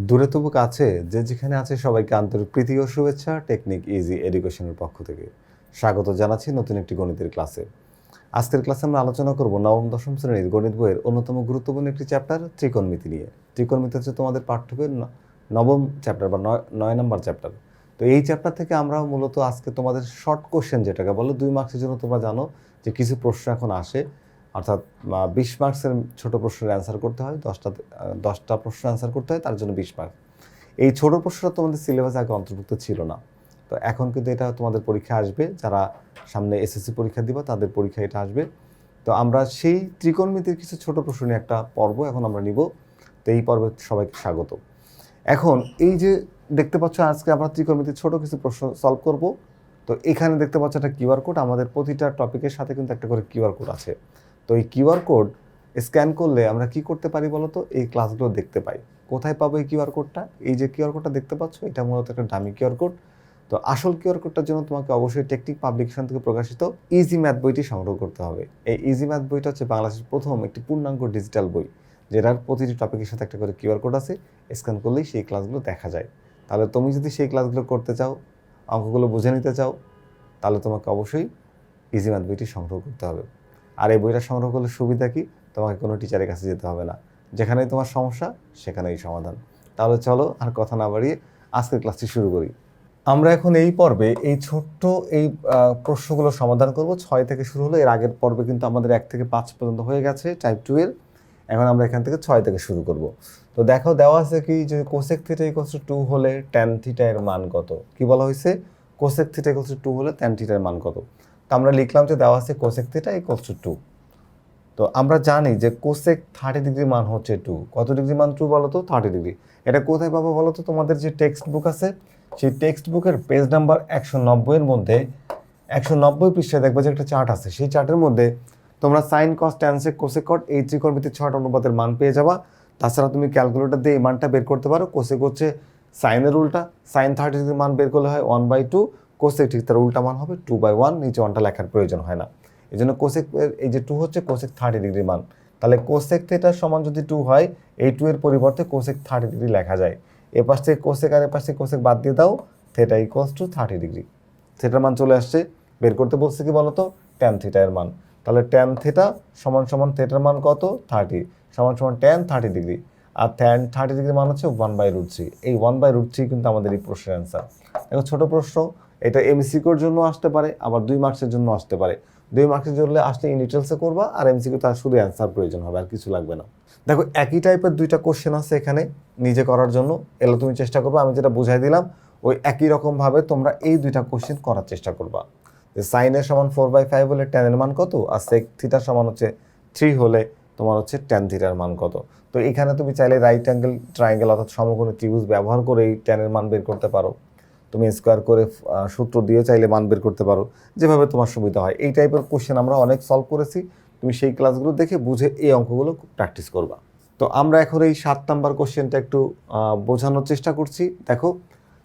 দূরে তবু কাছে যে যেখানে আছে সবাইকে আন্তরিক প্রীতি ও শুভেচ্ছা, টেকনিক ইজি এডুকেশনের পক্ষ থেকে। স্বাগত জানাচ্ছি নতুন একটি গণিতের ক্লাসে। আজকের ক্লাসে আমরা আলোচনা করব নবম, দশম শ্রেণির গণিত বইয়ের অন্যতম গুরুত্বপূর্ণ একটি চ্যাপ্টার, ত্রিকোণমিতি নিয়ে। ত্রিকোণমিতি হচ্ছে তোমাদের পাঠ্যবইয়ের ন- নবম চ্যাপ্টার বা নয় নয় নম্বর চ্যাপ্টার। তো এই চ্যাপ্টার থেকে আমরা মূলত আজকে তোমাদের শর্ট কোশ্চেন যেটাকে বলো দুই মার্কসের জন্য তোমরা জানো যে কিছু প্রশ্ন এখন আসে। অর্থাৎ বিশ মার্কসের ছোট প্রশ্নের অ্যান্সার করতে হয়, দশটা দশটা প্রশ্ন অ্যান্সার করতে হয়, তার জন্য বিশ মার্ক। এই ছোট প্রশ্নটা তোমাদের সিলেবাসে আগে অন্তর্ভুক্ত ছিল না। তো এখন কিন্তু এটা তোমাদের পরীক্ষা আসবে, যারা সামনে এসএসসি পরীক্ষা দিবা, তাদের পরীক্ষা এটা আসবে। তো আমরা সেই ত্রিকোণমিতির কিছু ছোট প্রশ্ন একটা পর্ব এখন আমরা নিব। তো এই পর্বে সবাইকে স্বাগত। এখন এই যে দেখতে পাচ্ছ, আজকে আমরা ত্রিকোণমিতির ছোট কিছু প্রশ্ন সলভ করব। তো এখানে দেখতে পাচ্ছ একটা কিউআর কোড আমাদের প্রতিটা টপিকের সাথে কিন্তু একটা করে কিউআর কোড আছে। তো এই কিউআর কোড স্ক্যান করলে আমরা কি করতে পারি বলো তো? এই ক্লাসগুলো দেখতে পাই। কোথায় পাবো এই কিউআর কোডটা? এই যে কিউআর কোডটা দেখতে পাচ্ছ, এটা মূলত একটা ডামি কিউআর কোড। তো আসল কিউআর কোডটার জন্য তোমাকে অবশ্যই টেকনিক পাবলিকেশন থেকে প্রকাশিত ইজি ম্যাথ বইটি সংগ্রহ করতে হবে। এই ইজি ম্যাথ বইটা হচ্ছে বাংলাদেশের প্রথম একটি পূর্ণাঙ্গ ডিজিটাল বই, যেটার প্রতিটি টপিকের সাথে একটা করে কিউআর কোড আছে। স্ক্যান করলেই সেই ক্লাসগুলো দেখা যায়। তাহলে তুমি যদি সেই ক্লাসগুলো করতে চাও, অঙ্কগুলো বুঝে নিতে চাও, তাহলে তোমাকে অবশ্যই ইজি ম্যাথ বইটি সংগ্রহ করতে হবে। আর এই বইটা সংগ্রহ করলে সুবিধা কি? তোমাকে কোনো টিচারের কাছে যেতে হবে না। যেখানেই তোমার সমস্যা, সেখানেই সমাধান। তাহলে চলো আর কথা না বাড়িয়ে আজকের ক্লাসটি শুরু করি। আমরা এখন এই পর্বে এই ছোট্ট এই প্রশ্নগুলো সমাধান করব। ছয় থেকে শুরু হলো এর আগের পর্বে কিন্তু আমাদের এক থেকে পাঁচ পর্যন্ত হয়ে গেছে টাইপ টু এর। এখন আমরা এখান থেকে ছয় থেকে শুরু করব। তো দেখো, দেওয়া আছে কি যে কোসেক থিটা ইকোয়ালস টু হলে ট্যান থিটা এর মান কত? কি বলা হয়েছে? Cosec theta equals to two হলে ট্যান থিটার মান কত? তো আমরা লিখলাম যে দেওয়া আছে cosec theta equals to two তো আমরা জানি যে কোসেক থার্টি ডিগ্রি মান হচ্ছে টু কত ডিগ্রি মান টু বলো তো থার্টি ডিগ্রি এটা কোথায় পাবো বলো তো তোমাদের যে টেক্সট বুক আছে, সেই টেক্সট বুকের পেজ নাম্বার একশো নব্বইয়ের মধ্যে একশো নব্বই পৃষ্ঠায় দেখবে যে একটা চার্ট আছে। সেই চার্টের মধ্যে তোমরা সাইন কস ট্যানসেক কোসেক কট এই ত্রিকোণমিতির ছয়টা অনুপাতের মান পেয়ে যাবা। তাছাড়া তুমি ক্যালকুলেটর দিয়ে এই মানটা বের করতে পারো। কোসেক হচ্ছে সাইনের উল্টা। সাইন থার্টি ডিগ্রি মান বের করলে হয় ওয়ান বাই টু কোসেক ঠিক তার উল্টা মান হবে টু বাই ওয়ান নিচে ওয়ানটা লেখার প্রয়োজন হয় না। এই জন্য কোসেক এই যে টু হচ্ছে কোসেক থার্টি ডিগ্রি মান। তাহলে কোসেক থেটার সমান যদি টু হয়, এই টু এর পরিবর্তে কোসেক থার্টি ডিগ্রি লেখা যায়। এ পাশ থেকে কোসেক আর এ পাশ থেকে কোসেক বাদ দিয়ে দাও theta equals to thirty degree থেটার মান চলে আসছে, বের করতে বলছে কি বলতো? ট্যান থিটা এর মান। তাহলে ট্যান থিটা সমান সমান থেটার মান কত? থার্টি সমান সমান ট্যান থার্টি ডিগ্রি আর ট্যান থার্টি ডিগ্রি মান হচ্ছে ওয়ান বাই রুট থ্রি এই ওয়ান বাই রুট থ্রি কিন্তু আমাদের এই প্রশ্নের অ্যান্সার দেখো ছোটো প্রশ্ন এটা এমসিকিউর জন্য আসতে পারে, আবার দুই মার্কসের জন্য আসতে পারে। দুই মার্কসের জন্য আসলে ইন ডিটেলসে করবা, আর এমসিকিউ তার শুধু অ্যান্সার প্রয়োজন হবে, আর কিছু লাগবে না। দেখো, একই টাইপের দুইটা কোশ্চেন আছে এখানে, নিজে করার জন্য। এগুলো তুমি চেষ্টা করবে, আমি যেটা বুঝাই দিলাম, ওই একই রকমভাবে তোমরা এই দুইটা কোশ্চেন করার চেষ্টা করবা। সাইনের সমান ফোর বাই ফাইভ হলে ট্যানের মান কত, আর সেক থিটার সমান হচ্ছে থ্রি হলে তোমার হচ্ছে ট্যান থিটার মান কত। তো এখানে তুমি চাইলে রাইট অ্যাঙ্গেল ট্রায়াঙ্গেল অর্থাৎ সমকোণী ত্রিভুজ ব্যবহার করে এই ট্যানের মান বের করতে পারো। তুমি স্কোয়ার করে সূত্র দিয়ে চাইলে মান বের করতে পারো। যেভাবে তোমার সুবিধা হয়। এই টাইপের কোশ্চেন আমরা অনেক সলভ করেছি। তুমি সেই ক্লাসগুলো দেখে বুঝে এই অঙ্কগুলো প্র্যাকটিস করবা। তো আমরা এখন এই সাত নাম্বার কোশ্চেনটা একটু বোঝানোর চেষ্টা করছি। দেখো,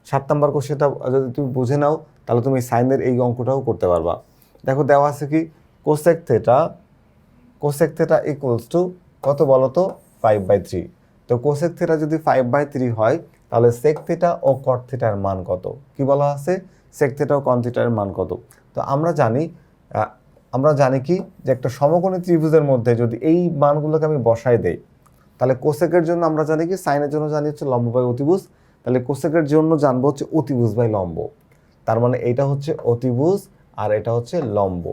সাত নাম্বার কোশ্চেনটা যদি তুমি বুঝে নাও, তাহলে তুমি সাইনের এই অঙ্কটাও করতে পারবা। দেখো, দেওয়া আছে কি? Cosec theta cosec theta equals to কত বলো তো ফাইভ বাই থ্রি তো কোসেক থেটা যদি ফাইভ বাই থ্রি হয় তাহলে সেক থেটা ও কট থেটার মান কত? কি বলা আছে? সেক থেটা ও কন থেটার মান কত? তো আমরা জানি আমরা জানি কি? যে একটা সমকোণী ত্রিভুজের মধ্যে যদি এই মানগুলোকে আমি বসাই দেই, তাহলে কোসেকের জন্য আমরা জানি কি? সাইনের জন্য জানি হচ্ছে লম্ব বাই অতিভুজ। তাহলে কোসেকের জন্য জানব হচ্ছে অতিভুজ বাই লম্ব। তার মানে এটা হচ্ছে অতিভুজ আর এটা হচ্ছে লম্ব।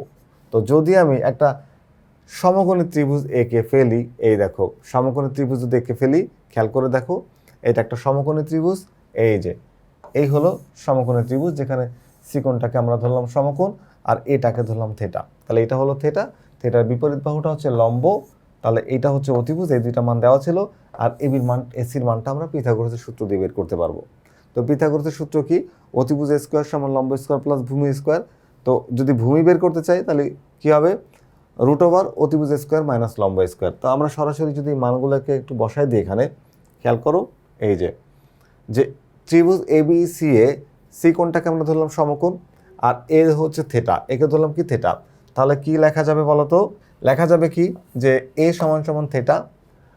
তো যদি আমি একটা সমকোণী ত্রিভুজ এঁকে ফেলি, এই দেখো, সমকোণী ত্রিভুজ যদি এঁকে ফেলি, খেয়াল করে দেখো এটা একটা সমকোণী ত্রিভুজ, এই যে, এই হলো সমকোণী ত্রিভুজ, যেখানে সিকোণটাকে আমরা ধরলাম সমকোণ আর এটাকে ধরলাম থেটা। তাহলে এটা হলো থেটা, থেটার বিপরীত বাহুটা হচ্ছে লম্ব, তাহলে এটা হচ্ছে অতিভুজ, এই দুইটা মান দেওয়া ছিল, আর এবির মান এসির মানটা আমরা পিথাগোরাসের সূত্র দিয়ে বের করতে পারব। তো পিথাগোরাসের সূত্র কি? অতিভুজ স্কোয়ার সমান লম্ব স্কোয়ার প্লাস ভূমি স্কোয়ার তো যদি ভূমি বের করতে চাই, তাহলে কী হবে? রুট ওভার অতিভুজ স্কোয়ার মাইনাস লম্ব স্কোয়ার তো আমরা সরাসরি যদি মানগুলোকে একটু বসাই দিই এখানে, খেয়াল করো এই যে যে ত্রিভুজ A B C A C কোণটাকে আমরা ধরলাম সমকোণ আর এ হচ্ছে থেটা একে ধরলাম কি থেটা তাহলে কি লেখা যাবে বলো তো লেখা যাবে কি? যে এ সমান সমান থেটা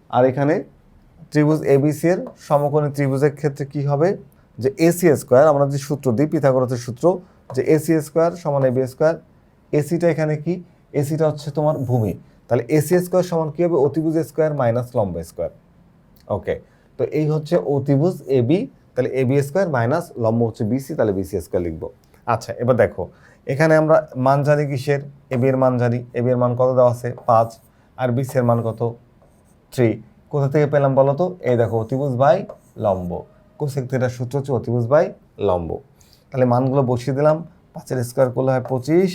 আর এখানে ত্রিভুজ এবিসি এর সমকোণী ত্রিভুজের ক্ষেত্রে কি হবে? যে এসি স্কোয়ার আমরা যে সূত্র দিই পিথাগোরাসের সূত্র, যে এসি স্কোয়ার সমান এবি স্কোয়ার এসিটা এখানে কি? এসিটা হচ্ছে তোমার ভূমি। তাহলে এসি স্কোয়ার সমান কী হবে? অতিভুজ স্কোয়ার মাইনাস লম্ব স্কোয়ার ওকে তো এই হচ্ছে অতিভুজ এবি তাহলে এবি স্কোয়ার মাইনাস লম্ব হচ্ছে বিসি তাহলে বিসি স্কোয়ার লিখব। আচ্ছা এবার দেখো, এখানে আমরা মান জানি কিসের? এবি এর মান জানি এবি এর মান কত দেওয়া আছে? পাঁচ, আর বিসি এর মান কত? থ্রি। কোথা থেকে পেলাম বলো তো? এই দেখো অতিভুজ বাই লম্ব। কোসেক থিটার সূত্র হচ্ছে অতিভুজ বাই লম্ব। তাহলে মানগুলো বসিয়ে দিলাম, পাঁচের স্কোয়ার করলে হয় পঁচিশ,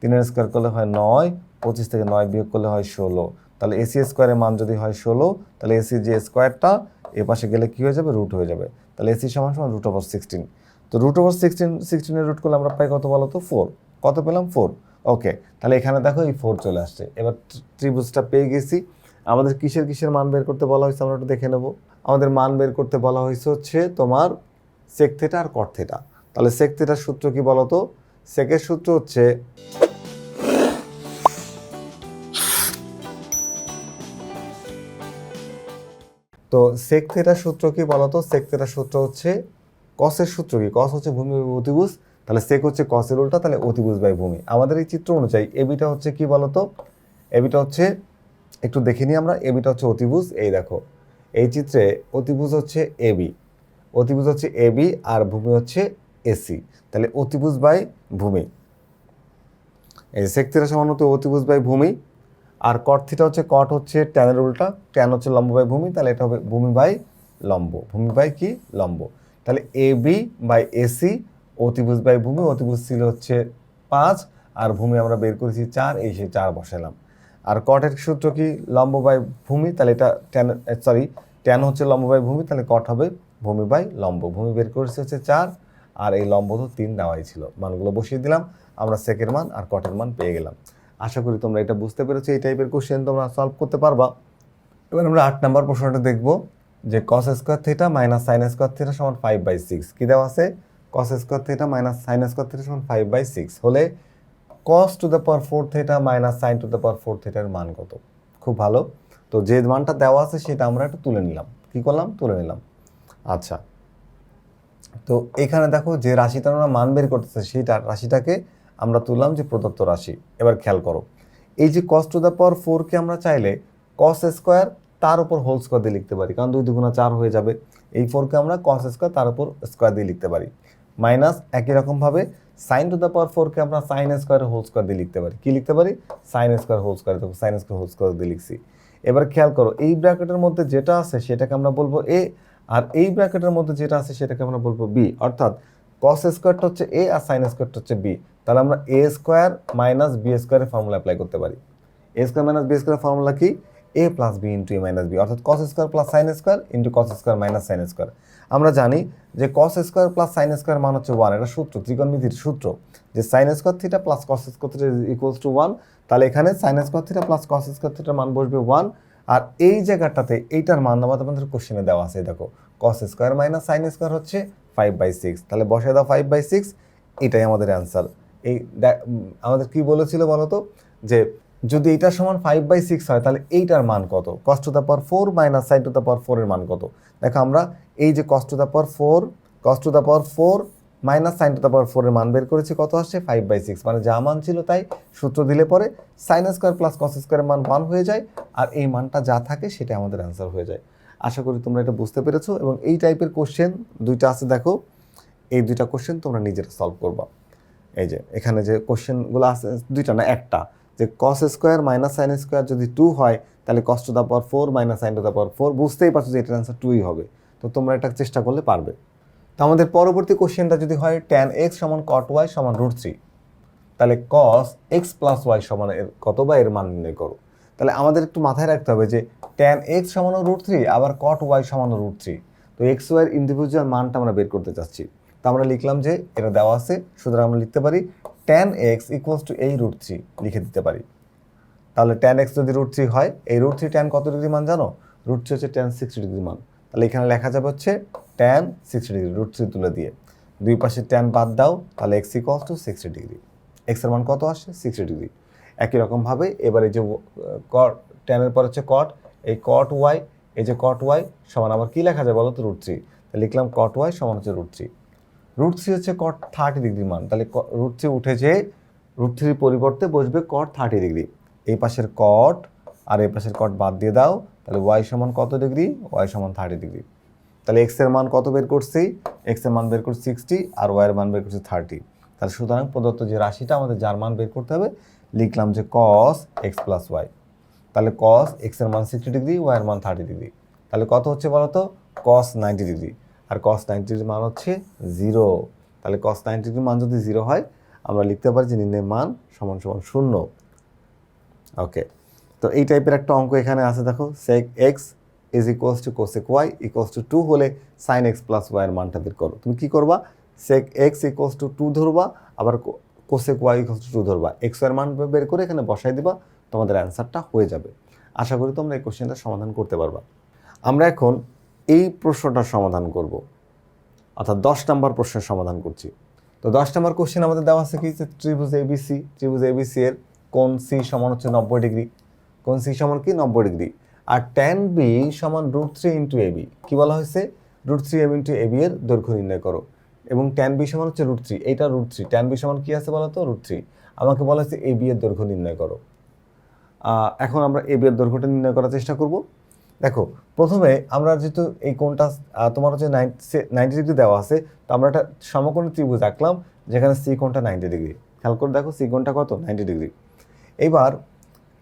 তিনের স্কোয়ার করলে হয় নয়, পঁচিশ থেকে নয় বিয়োগ করলে হয় ষোলো। তাহলে এসি স্কোয়ারের মান যদি হয় ষোলো, তাহলে এসি যে স্কোয়ারটা এ পাশে গেলে কী হয়ে যাবে? রুট হয়ে যাবে। তাহলে এসি সমান সমান রুট ওভার সিক্সটিন তো রুট ওভার সিক্সটিন সিক্সটিনের রুট করলে আমরা পাই কত বলো তো? ফোর কত পেলাম? ফোর ওকে তাহলে এখানে দেখো এই ফোর চলে আসছে। এবার ত্রি- ত্রিভুজটা পেয়ে গেছি। আমাদের কিসের কিসের মান বের করতে বলা হয়েছে আমরা একটু দেখে নেব। আমাদের মান বের করতে বলা হয়েছে হচ্ছে তোমার সেক থেটা আর কট থেটা তাহলে সেক থেটার সূত্র কি বলো তো? সেকের সূত্র হচ্ছে তো সেক থেটার সূত্র কি বলতো? সেক থেটার সূত্র হচ্ছে কসের সূত্র কি? কস হচ্ছে ভূমি অতিভুজ। তাহলে সেক হচ্ছে কসের উল্টা, তাহলে অতিভুজ বাই ভূমি। আমাদের এই চিত্র অনুযায়ী এবিটা হচ্ছে কি বলতো? এবিটা হচ্ছে, একটু দেখে নিই আমরা এবিটা হচ্ছে অতিভুজ। এই দেখো, এই চিত্রে অতিভুজ হচ্ছে এবি অতিভুজ হচ্ছে এবি আর ভূমি হচ্ছে এসি তাহলে অতিভুজ বাই ভূমি। এই সেক থিটা সমানত অতিভুজ বাই ভূমি। আর কট থিটা হচ্ছে কট হচ্ছে ট্যানের উল্টা ট্যান হচ্ছে লম্ব বাই ভূমি, তাহলে এটা হবে ভূমি বাই লম্ব। ভূমি বাই কি? লম্ব। তাহলে এ বি বাই এসি অতিভুজ বাই ভূমি, অতিভুজ ছিল হচ্ছে পাঁচ, আর ভূমি আমরা বের করেছি চার, এই সে চার বসালাম। আর কটের সূত্র কি? লম্ব বাই ভূমি, তাহলে এটা ট্যান সরি ট্যান হচ্ছে লম্ব বাই ভূমি, তাহলে কট হবে ভূমি বাই লম্ব। ভূমি বের করেছি হচ্ছে চার, আর এই লম্ব তো তিন দেওয়াই ছিল। মানগুলো বসিয়ে দিলাম, আমরা সেকের মান আর কটের মান পেয়ে গেলাম। আশা করি তোমরা এটা বুঝতে পেরেছ, এই টাইপের কোশ্চেন তোমরা সলভ করতে পারবা। এবার আমরা আট নম্বর প্রশ্নটা দেখব যে cos square theta minus sine square theta সমান ফাইভ বাই সিক্স কী দেওয়া আছে? Cos square theta minus sine square theta সমান ফাইভ বাই সিক্স হলে cos to the power four theta minus sine to the power four থিটার মান কত? খুব ভালো। তো যে মানটা দেওয়া আছে সেটা আমরা একটু তুলে নিলাম। কী করলাম? তুলে নিলাম। আচ্ছা। তো এখানে দেখো যে রাশিটা আমরা মান বের করতেছে সেইটা রাশিটাকে আমরা তুললাম যে প্রদত্ত রাশি। এবার খেয়াল করো, এই যে কস টু দ্য পাওয়ার ফোরকে আমরা চাইলে কস স্কোয়ার তার উপর হোল স্কোয়ার দিয়ে লিখতে পারি। কারণ দুই দুগুণা চার হয়ে যাবে। এই ফোরকে আমরা কস স্কোয়ার তার উপর স্কোয়ার দিয়ে লিখতে পারি। মাইনাস একই রকমভাবে সাইন টু দ্য পাওয়ার ফোরকে আমরা সাইন স্কোয়ার হোল স্কোয়ার দিয়ে লিখতে পারি। কি লিখতে পারি? সাইন স্কোয়ার হোল স্কোয়ার দেখো সাইন স্কোয়ার হোল স্কোয়ার দিয়ে লিখছি। এবার খেয়াল করো, এই ব্র্যাকেটের মধ্যে যেটা আছে সেটাকে আমরা বলব এ আর এই ব্র্যাকেটের মধ্যে যেটা আছে সেটাকে আমরা বলব বি অর্থাৎ কস স্কোয়ারটা হচ্ছে এ আর সাইন স্কোয়ারটা হচ্ছে বি তাহলে আমরা এ স্কোয়ার মাইনাস বি স্কোয়ারের ফর্মুলা অ্যাপ্লাই করতে পারি। এ স্কোয়ার মাইনাস বি স্কোয়ারের ফর্মুলা কি? A plus B into A minus B অর্থাৎ cos square plus sine square into cos square minus sine square আমরা জানি যে cos square plus sine square মান হচ্ছে ওয়ান এটা সূত্র, ত্রিকোণমিতির সূত্র। যে sine square theta plus cos square theta equals to one তাহলে এখানে sine square theta plus cos square থিটার মান বসবে ওয়ান আর এই জায়গাটাতে এইটার মান আমাদের আমাদের কোশ্চেনে দেওয়া আছে দেখো। Cos square minus sine square হচ্ছে ফাইভ বাই সিক্স তাহলে বসে দাও ফাইভ বাই সিক্স এটাই আমাদের অ্যান্সার এই আমাদের কি বলেছিল বলতো? যে যদি এইটার সমান ফাইভ বাই সিক্স হয়, তাহলে এইটার মান কত? Cos to the power four minus sine to the power ফোরের মান কত? দেখো আমরা এই যে cos to the power four cos to the power four minus sine to the power ফোরের মান বের করেছি, কত আসছে? ফাইভ বাই সিক্স মানে যা মান ছিল তাই সূত্র দিলে পরে সাইন স্কোয়ার প্লাস কস স্কোয়ারের মান ওয়ান হয়ে যায়, আর এই মানটা যা থাকে সেটা আমাদের অ্যান্সার হয়ে যায়। আশা করি তোমরা এটা বুঝতে পেরেছ, এবং এই টাইপের কোশ্চেন দুইটা আছে দেখো, এই দুইটা কোশ্চেন তোমরা নিজেরা সলভ করবা। এই যে, এখানে যে কোশ্চেনগুলো আছে দুইটা না, একটা। যে cos square minus sine square যদি টু হয়, তাহলে cos to the power four minus sine to the power four বুঝতেই পারছ যে এটার অ্যান্সার টুই হবে। তো তোমরা এটা চেষ্টা করলে পারবে। তো আমাদের পরবর্তী কোশ্চেনটা যদি হয় ট্যান এক্স সমান কট ওয়াই সমান রুট থ্রি তাহলে কস এক্স প্লাস ওয়াই সমান এর কত বা এর মান নির্ণয় করো? তাহলে আমাদের একটু মাথায় রাখতে হবে যে ট্যান এক্স সমানো রুট থ্রি আবার কট ওয়াই সমানো রুট থ্রি তো এক্স ওয়াইয়ের ইন্ডিভিজুয়াল মানটা আমরা বের করতে চাচ্ছি। আমরা লিখলাম যে এটা দেওয়া আছে, সুতরাং আমরা লিখতে পারি ট্যান এক্স ইকুয়ালস টু এই রুট থ্রি লিখে দিতে পারি। তাহলে ট্যান এক্স যদি রুট থ্রি হয়, এই রুট থ্রি ট্যান কত ডিগ্রি মান জানো? রুট থ্রি হচ্ছে ট্যান সিক্সটি ডিগ্রি মান। তাহলে এখানে লেখা যাবে হচ্ছে tan sixty degree root three তুলে দিয়ে। দুই পাশে ট্যান বাদ দাও, তাহলে X equals to sixty degree. এক্সের মান কত আসে? Sixty degree. একই রকমভাবে এবার এই যে কট ট্যানের পর হচ্ছে কট এই কট ওয়াই এই যে কট ওয়াই সমান আবার কী লেখা যায় বলো তো? রুট থ্রি লিখলাম কট ওয়াই সমান হচ্ছে রুট থ্রি রুট থ্রি হচ্ছে কট থার্টি ডিগ্রি মান। তাহলে রুট থ্রি উঠেছে রুট থ্রির পরিবর্তে বসবে কট থার্টি ডিগ্রি এই পাশের কট আর এই পাশের কট বাদ দিয়ে দাও, তাহলে ওয়াই সমান কত ডিগ্রি ওয়াই সমান থার্টি ডিগ্রি তাহলে এক্সের মান কত বের করছি? এক্সের মান বের করছি সিক্সটি আর ওয়াই এর মান বের করছি থার্টি তাহলে সুতরাং প্রদত্ত যে রাশিটা আমাদের যার মান বের করতে হবে, লিখলাম যে কস এক্স প্লাস ওয়াই তাহলে কস এক্সের মান সিক্সটি ডিগ্রি ওয়াই এর মান থার্টি ডিগ্রি তাহলে কত হচ্ছে বলো তো কস নাইনটি ডিগ্রি আর কস নাইনটি মান হচ্ছে জিরো তাহলে কস নাইনটি মান যদি জিরো হয়, আমরা লিখতে পারি যে নির্ণয় মান সমান সমান শূন্য। ওকে তো এই টাইপের একটা অঙ্ক এখানে আছে, দেখো। Sec X is equals to cosec Y equals to two হলে সাইন এক্স প্লাস ওয়াইয়ের মানটা বের করো। তুমি কী করবা? Sec X equals to two ধরবা, আবার cosec Y equals to two ধরবা। এক্স ওয়াইয়ের মান বের করে এখানে বসাই দিবা, তোমাদের অ্যান্সারটা হয়ে যাবে। আশা করি তোমরা এই কোশ্চেনটা সমাধান করতে পারবা। আমরা এখন এই প্রশ্নটার সমাধান করব। অর্থাৎ দশ নম্বর প্রশ্নের সমাধান করছি। তো দশ নম্বর কোশ্চেন আমাদের দেওয়া আছে কি? ত্রিভুজ এবিসি ত্রিভুজ এবিসি এর কোন সি সমান হচ্ছে নব্বই ডিগ্রি। কোন সি সমান কি? নব্বই ডিগ্রি। আর ট্যান বি সমান রুট থ্রি ইন্টু এবি কী বলা হয়েছে? Root three M into AB এর দৈর্ঘ্য নির্ণয় করো। এবং ট্যান বি সমান হচ্ছে রুট থ্রি এইটা রুট থ্রি ট্যান বি সমান কী আছে বলো তো? রুট থ্রি আমাকে বলা হয়েছে এবি এর দৈর্ঘ্য নির্ণয় করো। এখন আমরা এবি এর দৈর্ঘ্যটা নির্ণয় করার চেষ্টা করব। দেখো প্রথমে আমরা যেহেতু এই আহ, তোমার হচ্ছে নাইনটি ডিগ্রি দেওয়া আছে তো আমরা একটা সমকোণী ত্রিভুজ আঁকলাম যেখানে সি কোণটা নাইনটি ডিগ্রি খেয়াল করে দেখো সি কোণটা কত? নাইনটি ডিগ্রি এবার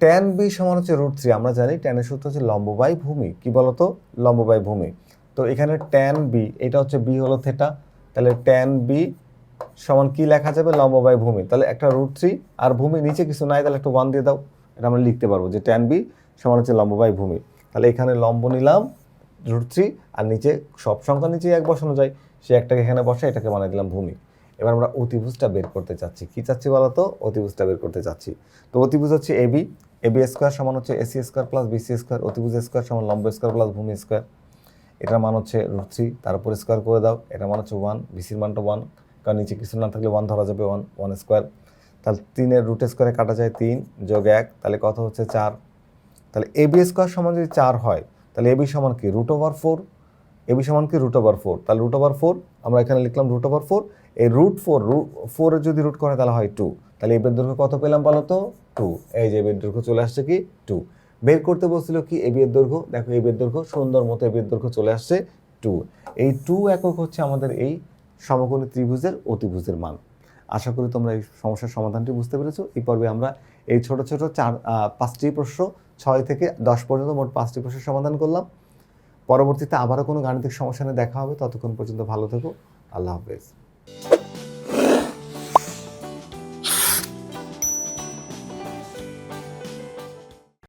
ট্যান বি সমান হচ্ছে রুট থ্রি আমরা জানি ট্যানের সূত্র হচ্ছে লম্ব বাই ভূমি। কি বলতো? লম্ব বাই ভূমি। তো এখানে ট্যান বি এটা হচ্ছে বি হলো থেটা তাহলে ট্যান বি সমান কি লেখা যাবে? লম্ব বাই ভূমি। তাহলে একটা রুট থ্রি আর ভূমি নিচে কিছু নাই তাহলে একটা ওয়ান দিয়ে দাও। এটা আমরা লিখতে পারব যে ট্যান বি সমান হচ্ছে লম্ব বাই ভূমি। তাহলে এখানে লম্ব নিলাম রুট থ্রি আর নিচে সব সংখ্যা নিচে এক বসানো যায়। সে একটাকে এখানে বসে এটাকে বানিয়ে দিলাম ভূমি। এবার আমরা অতিভুজটা বের করতে চাচ্ছি। কি চাচ্ছি বলো তো? অতিভুজটা বের করতে চাচ্ছি। তো অতিভুজ হচ্ছে এবি এবি স্কোয়ার সমান হচ্ছে AC square plus BC square অতিভুজ স্কোয়ার সমান লম্ব স্কোয়ার প্লাস ভূমি স্কোয়ার এটার মান হচ্ছে রুট থ্রি তার উপর স্কোয়ার করে দাও। এটার মান হচ্ছে ওয়ান বিসির মানটা ওয়ান কারণ নিচে কিছু না থাকলে ওয়ান ধরা যাবে ওয়ান ওয়ান স্কোয়ার তাহলে তিনের রুট স্কোয়ারে কাটা যায় তিন যোগ এক, তাহলে কত হচ্ছে চার? তাহলে এবি স্কোয়ার সমান যদি চার হয়, তাহলে এবি সমান কি? রুট ওভার ফোর এবি সমান কি? রুট ওভার ফোর তাহলে রুট ওভার ফোর আমরা এখানে লিখলাম রুট ওভার ফোর এই রুট ফোর ফোরের যদি রুট করে, তাহলে হয় টু তাহলে এবের দৈর্ঘ্য কত পেলাম বলো তো? টু এই যে এবের দৈর্ঘ্য চলে আসছে কি? টু বের করতে বলছিল কি? এবি এর দৈর্ঘ্য। দেখো এবি এর দৈর্ঘ্য সুন্দর মতো এবি এর দৈর্ঘ্য চলে আসছে টু এই টু একক হচ্ছে আমাদের এই সমকোণী ত্রিভুজের অতিভুজের মান। আশা করি তোমরা এই সমস্যার সমাধানটি বুঝতে পেরেছ। এই পর্বে আমরা এই ছোট ছোট চার পাঁচটি প্রশ্ন ছয় থেকে দশ পর্যন্ত মোট পাঁচটি প্রশ্নের সমাধান করলাম। পরবর্তীতে আবারও কোনো গাণিতিক সমস্যা নিয়ে দেখা হবে। ততক্ষণ পর্যন্ত ভালো থেকো। আল্লাহ হাফেজ।